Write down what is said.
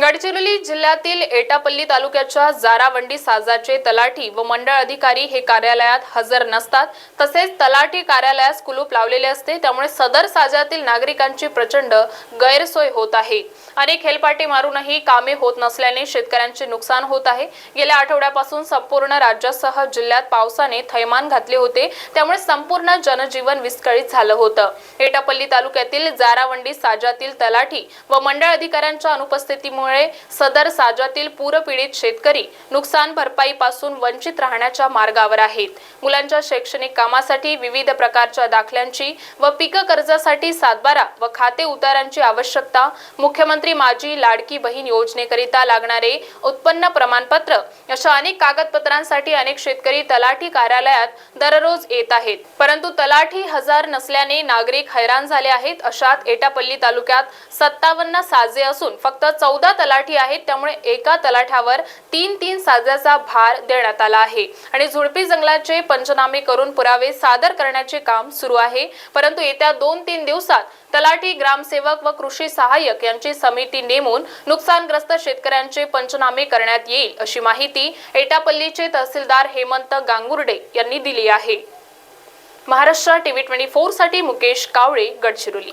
गडचिरोली जिल्ह्यातील एटापल्ली तालुक्याच्या जारावंडी साजाचे तलाठी व मंडळ अधिकारी हे कार्यालयात हजर नसतात. तसेच तलाठी कार्यालयास कुलूप लावलेले असते. त्यामुळे सदर साजातील नागरिकांची प्रचंड गैरसोय होत आहे. अनेक हेलपाटे मारूनही कामे होत नसल्याने शेतकऱ्यांचे नुकसान होत आहे. गेल्या आठवड्यापासून संपूर्ण राज्यासह जिल्ह्यात पावसाने थैमान घातले होते. त्यामुळे संपूर्ण जनजीवन विस्कळीत झालं होतं. एटापल्ली तालुक्यातील जारावंडी साजातील तलाठी व मंडळ अधिकाऱ्यांच्या अनुपस्थितीमुळे सदर साजातील पूरपीडित शेतकरी नुकसान भरपाईपासून वंचित राहण्याच्या मार्गावर आहेत. मुलांच्या शैक्षणिक कामासाठी विविध प्रकारच्या दाखल्यांची व पीक कर्जासाठी सातबारा व खाते उतारांची आवश्यकता मुख्यमंत्री माजी लाडकी बहीण योजनेकरिता लागणारे उत्पन्न प्रमाणपत्र अशा अनेक कागदपत्रांसाठी अनेक शेतकरी तलाठी कार्यालयात दररोज येत आहेत. परंतु तलाठी हजार नसल्याने नागरिक हैराण झाले आहेत. अशात एटापल्ली तालुक्यात सत्तावन्न साजे असून फक्त चौदा तलाठी आहेत त्यामुळे एका तलाठ्यावर तीन तीन साजाचा भार देण्यात आला आहे. आणि झुडपी जंगलाचे पंचनामे करून पुरावे सादर करण्याचे काम सुरू आहे. परंतु येत्या दोन तीन दिवसात तलाठी ग्रामसेवक व कृषी सहाय्यक यांची समिती नेमून नुकसानग्रस्त शेतकऱ्यांचे पंचनामे करण्यात येईल अशी माहिती एटापल्लीचे तहसीलदार हेमंत गांगुर्डे यांनी दिली आहे. महाराष्ट्र टीव्ही ट्वेंटी फोरसाठी मुकेश कावळे गडचिरोली.